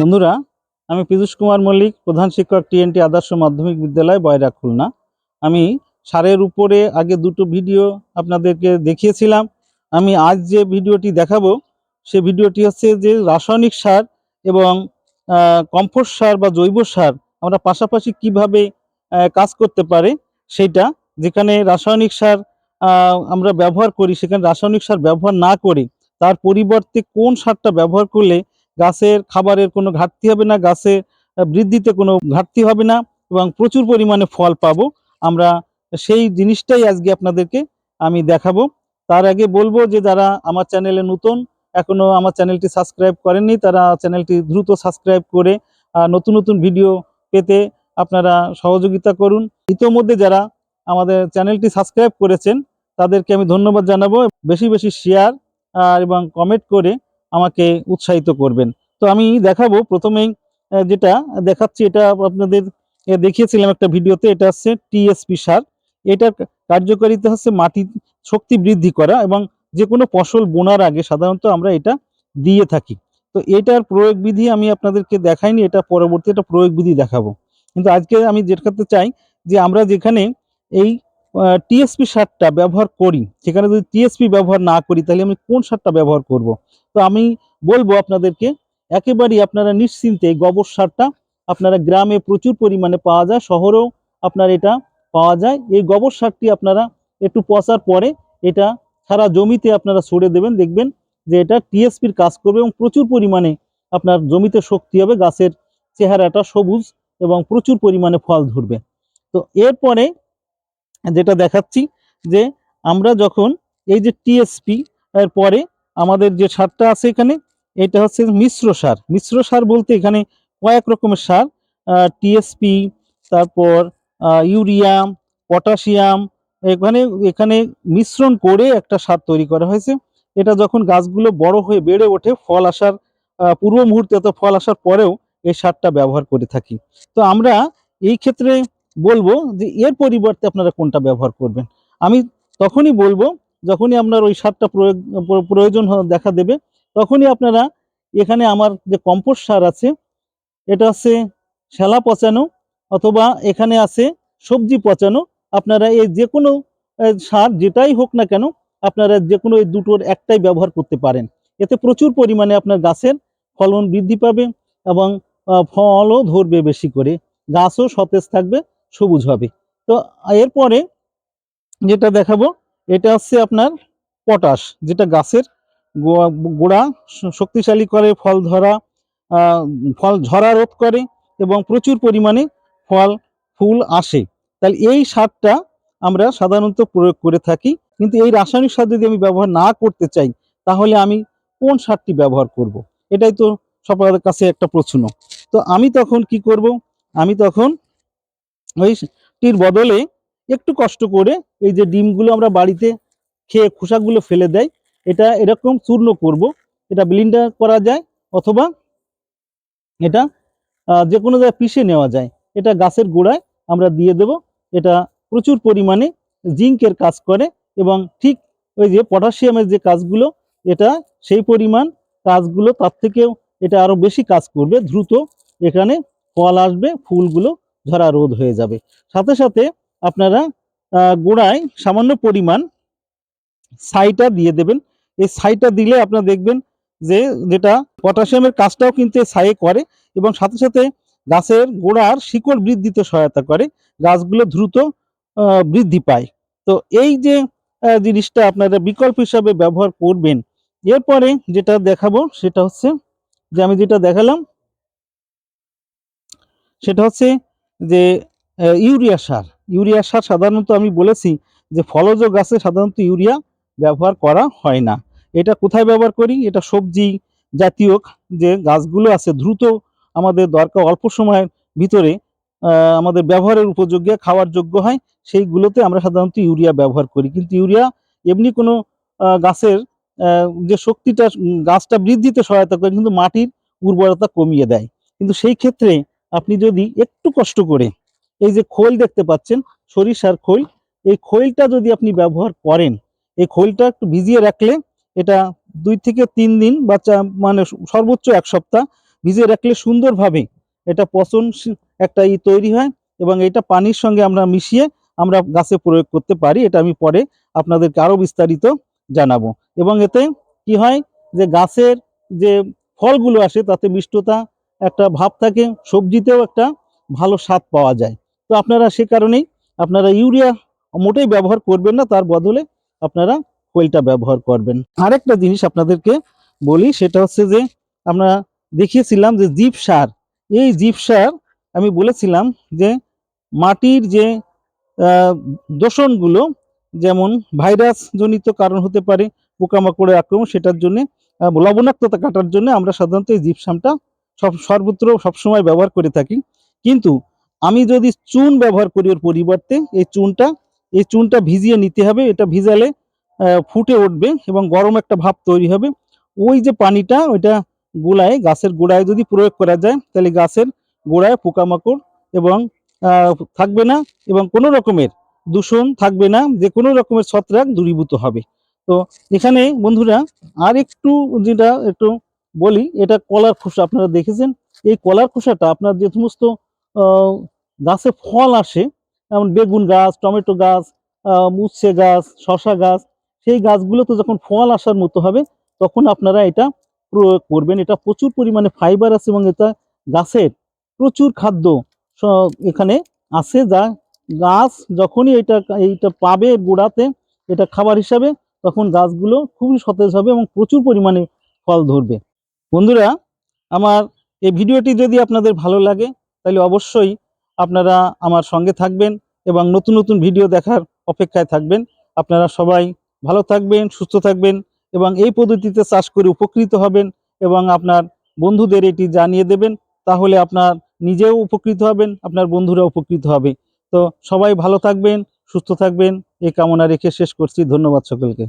বন্ধুরা, আমি পীযূষ কুমার মল্লিক, প্রধান শিক্ষক টিএনটি আদর্শ মাধ্যমিক বিদ্যালয়, বয়রা খুলনা। আমি সারের উপরে আগে দুটো ভিডিও আপনাদেরকে দেখিয়েছিলাম। আমি আজ যে ভিডিওটি দেখাবো, সে ভিডিওটি হচ্ছে যে রাসায়নিক সার এবং কম্পোস্ট সার বা জৈব সার আমরা পাশাপাশি কীভাবে কাজ করতে পারে সেটা যেখানে রাসায়নিক সার আমরা ব্যবহার করি, সেখানে রাসায়নিক সার ব্যবহার না করে, তার পরিবর্তে কোন সারটা ব্যবহার করলে গাছের খাবারের কোনো ঘাটতি হবে না আহ, বৃদ্ধিতে কোনো ঘাটতি হবে না এবং প্রচুর পরিমাণে ফল পাবো। আমরা সেই জিনিসটাই আজকে আপনাদেরকে আমি দেখাবো। তার আগে বলব যে যারা আমার চ্যানেলে নতুন এখনও আমার চ্যানেলটি সাবস্ক্রাইব করেননি তারা চ্যানেলটি দ্রুত সাবস্ক্রাইব করে নতুন নতুন ভিডিও পেতে আপনারা সহযোগিতা করুন। ইতোমধ্যে যারা আমাদের চ্যানেলটি সাবস্ক্রাইব করেছেন তাদেরকে আমি ধন্যবাদ জানাব। বেশি বেশি শেয়ার এবং কমেন্ট করে আমাকে উৎসাহিত করবেন। তো আমি দেখাবো প্রথমেই যেটা দেখাচ্ছি, এটা আপনাদের দেখিয়েছিলাম একটা ভিডিওতে, এটা হচ্ছে টিএসপি সার। এটার কার্যকারিতা হচ্ছে মাটির শক্তি বৃদ্ধি করা এবং যে কোনো ফসল বোনার আগে সাধারণত আমরা এটা দিয়ে থাকি। তো এটার প্রয়োগ বিধি আমি আপনাদেরকে দেখাইনি, এটা পরবর্তী একটা প্রয়োগ বিধি দেখাবো। কিন্তু আজকে আমি যেটাতে চাই যে আমরা যেখানে এই টিএসপি সারটা ব্যবহার করি। সেখানে যদি টিএসপি ব্যবহার না করি, তাহলে আমি কোন সারটা ব্যবহার করব? তো আমি বলব আপনাদেরকে, একেবারেই আপনারা নিশ্চিন্তে গোবর সারটা আপনারা গ্রামে প্রচুর পরিমাণে পাওয়া যায়, শহরেও আপনার এটা পাওয়া যায়। এই গোবর সারটি আপনারা একটু পচার পরে এটা সারা জমিতে আপনারা ছড়ে দেবেন, দেখবেন যে এটা টিএসপির কাজ করবে এবং প্রচুর পরিমাণে আপনার জমিতে শক্তি হবে, গাছের চেহারাটা সবুজ এবং প্রচুর পরিমাণে ফল ধরবে। তো এরপরে যেটা দেখাচ্ছি যে আমরা যখন এই যে টিএসপি এর পরে আমাদের যে সারটা আছে এখানে, এটা হচ্ছে মিশ্র সার। মিশ্র সার বলতে এখানে কয়েক রকমের সার টিএসপি তারপর ইউরিয়া পটাশিয়াম, এখানে এখানে মিশ্রণ করে একটা সার তৈরি করা হয়েছে। এটা যখন গাছগুলো বড় হয়ে বেড়ে ওঠে, ফল আসার পূর্ব মুহূর্তে অথবা ফল আসার পরেও এই সারটা ব্যবহার করে থাকি। তো আমরা এই ক্ষেত্রে বলব যে এর পরিবর্তে আপনারা কোনটা ব্যবহার করবেন। আমি তখনই বলব, যখনই আপনার ওই সারটা প্রয়োগ প্রয়োজন দেখা দেবে, তখনই আপনারা এখানে আমার যে কম্পোস্ট সার আছে, এটা হচ্ছে শ্যালা পচানো অথবা এখানে আছে সবজি পচানো। আপনারা এই যে কোনো সার যেটাই হোক না কেন, আপনারা যে কোনো এই দুটোর একটাই ব্যবহার করতে পারেন। এতে প্রচুর পরিমাণে আপনার গাছের ফলন বৃদ্ধি পাবে এবং ফলও ধরবে বেশি করে। গাছও সতেজ থাকবে সবুজ হবে। তো এরপরে যেটা দেখাবো, এটা হচ্ছে আপনার পটাশ, যেটা গাছের গোড়া শক্তিশালী করে, ফল ধরা ফল ঝরা রোধ করে এবং প্রচুর পরিমাণে ফল, ফুল আসে। তাহলে এই সারটা আমরা সাধারণত প্রয়োগ করে থাকি। কিন্তু এই রাসায়নিক সার যদি আমি ব্যবহার না করতে চাই, তাহলে আমি কোন সারটি ব্যবহার করব। এটাই তো সবার কাছে একটা প্রশ্ন। তো আমি তখন কি করব? আমি তখন ওইটির বদলে একটু কষ্ট করে এই যে ডিমগুলো আমরা বাড়িতে খেয়ে খোসাগুলো ফেলে দেয়, এটা এরকম চূর্ণ করব। এটা ব্লিন্ডার করা যায় অথবা এটা যে কোনো জায়গায় পিষে নেওয়া যায়। এটা গাছের গোড়ায় আমরা দিয়ে দেব। এটা প্রচুর পরিমাণে জিঙ্কের কাজ করে এবং ঠিক ওই যে পটাশিয়ামের যে কাজগুলো, এটা সেই পরিমাণ কাজগুলো তার থেকেও এটা আরও বেশি কাজ করবে। দ্রুত এখানে ফল আসবে, ফুলগুলো ঝরা রোদ হয়ে যাবে। সাথে সাথে আপনারা গোড়ায় সামান্য পরিমাণ ছাইটা দিয়ে দেবেন। এই ছাইটা দিলে আপনারা দেখবেন যে, যেটা পটাশিয়ামের কাজটাও কিন্তু ছাইয়ে করে এবং সাথে সাথে গাছের গোড়ার শিকড় বৃদ্ধিতে সহায়তা করে, গাছগুলো দ্রুত বৃদ্ধি পায়। তো এই যে জিনিসটা আপনারা বিকল্প হিসাবে ব্যবহার করবেন। এরপরে যেটা দেখাবো সেটা হচ্ছে, যে আমি যেটা দেখালাম, সেটা হচ্ছে যে ইউরিয়া সার। ইউরিয়া সার সাধারণত আমি বলেছি যে, ফলজ গাছে সাধারণত ইউরিয়া ব্যবহার করা হয় না। এটা কোথায় ব্যবহার করি? এটা সবজি জাতীয় যে গাছগুলো আছে, দ্রুত আমাদের দরকার অল্প সময়ের ভিতরে আমাদের ব্যবহারের উপযোগ্য খাওয়ার যোগ্য হয়, সেইগুলোতে আমরা সাধারণত ইউরিয়া ব্যবহার করি। কিন্তু ইউরিয়া এমনি কোনো গাছের যে শক্তিটা গাছটা বৃদ্ধিতে সহায়তা করে, কিন্তু মাটির উর্বরতা কমিয়ে দেয়। কিন্তু সেই ক্ষেত্রে আপনি যদি একটু কষ্ট করে এই যে খোল দেখতে পাচ্ছেন, সরিষার খোল, এই খোলটা যদি আপনি ব্যবহার করেন, এই খোলটা একটু ভিজিয়ে রাখলে এটা দুই থেকে তিন দিন বা মানে সর্বোচ্চ এক সপ্তাহ ভিজিয়ে রাখলে সুন্দরভাবে এটা পচন একটা ই তৈরি হয় এবং এটা পানির সঙ্গে আমরা মিশিয়ে আমরা গাছে প্রয়োগ করতে পারি। এটা আমি পরে আপনাদেরকে আরও বিস্তারিত জানাব। এবং এতে কি হয় যে গাছের যে ফলগুলো আসে তাতে মিষ্টতা একটা ভাব থাকে, সবজিতেও একটা ভালো স্বাদ পাওয়া যায়। তো আপনারা সে কারণেই আপনারা ইউরিয়া মোটেই ব্যবহার করবেন না, তার বদলে আপনারা কোয়েলটা ব্যবহার করবেন। আরেকটা জিনিস আপনাদেরকে বলি, সেটা হচ্ছে যে আমরা দেখিয়েছিলাম যে জীব সার, এই জীব সার আমি বলেছিলাম যে মাটির যে দূষণগুলো, যেমন ভাইরাস জনিত কারণ হতে পারে, পোকামাকড়ের আক্রমণ, সেটার জন্য লবণাক্ততা কাটার জন্য আমরা সাধারণত এই জিপসামটা সব সর্বত্র সবসময় ব্যবহার করে থাকি। কিন্তু আমি যদি চুন ব্যবহার করি ওর পরিবর্তে, এই চুনটা এই চুনটা ভিজিয়ে নিতে হবে। এটা ভিজালে ফুটে উঠবে এবং গরম একটা ভাব তৈরি হবে। ওই যে পানিটা, ওইটা গোড়ায়, গাছের গোড়ায় যদি প্রয়োগ করা যায়, তাহলে গাছের গোড়ায় পোকামাকড় এবং থাকবে না এবং কোনো রকমের দূষণ থাকবে না। যে কোনো রকমের ছত্রাক দূরীভূত হবে। তো এখানে বন্ধুরা আর একটু যেটা একটু বলি, এটা কলার খোসা, আপনারা দেখেছেন? এই কলার খোসাটা আপনার যে সমস্ত গাছে ফল আসে, যেমন বেগুন গাছ, টমেটো গাছ উচ্ছে গাছ শশা গাছ, সেই গাছগুলোতে যখন ফল আসার মতো হবে, তখন আপনারা এটা প্রয়োগ করবেন। এটা প্রচুর পরিমাণে ফাইবার আছে এবং এটা গাছের প্রচুর খাদ্য এখানে আছে যা গাছ যখনই এটা, এইটা পাবে গোড়াতে, এটা খাবার হিসাবে, তখন গাছগুলো খুবই সতেজ হবে এবং প্রচুর পরিমাণে ফল ধরবে। বন্ধুরা, আমার এই ভিডিওটি যদি আপনাদের ভালো লাগে, তাহলে অবশ্যই আপনারা আমার সঙ্গে থাকবেন এবং নতুন নতুন ভিডিও দেখার অপেক্ষায় থাকবেন। আপনারা সবাই ভালো থাকবেন, সুস্থ থাকবেন এবং এই পদ্ধতিতে চাষ করে উপকৃত হবেন এবং আপনার বন্ধুদের এটি জানিয়ে দেবেন, তাহলে আপনার নিজেও উপকৃত হবেন, আপনার বন্ধুরা উপকৃত হবে। তো সবাই ভালো থাকবেন, সুস্থ থাকবেন, এই কামনা রেখে শেষ করছি। ধন্যবাদ সকলকে।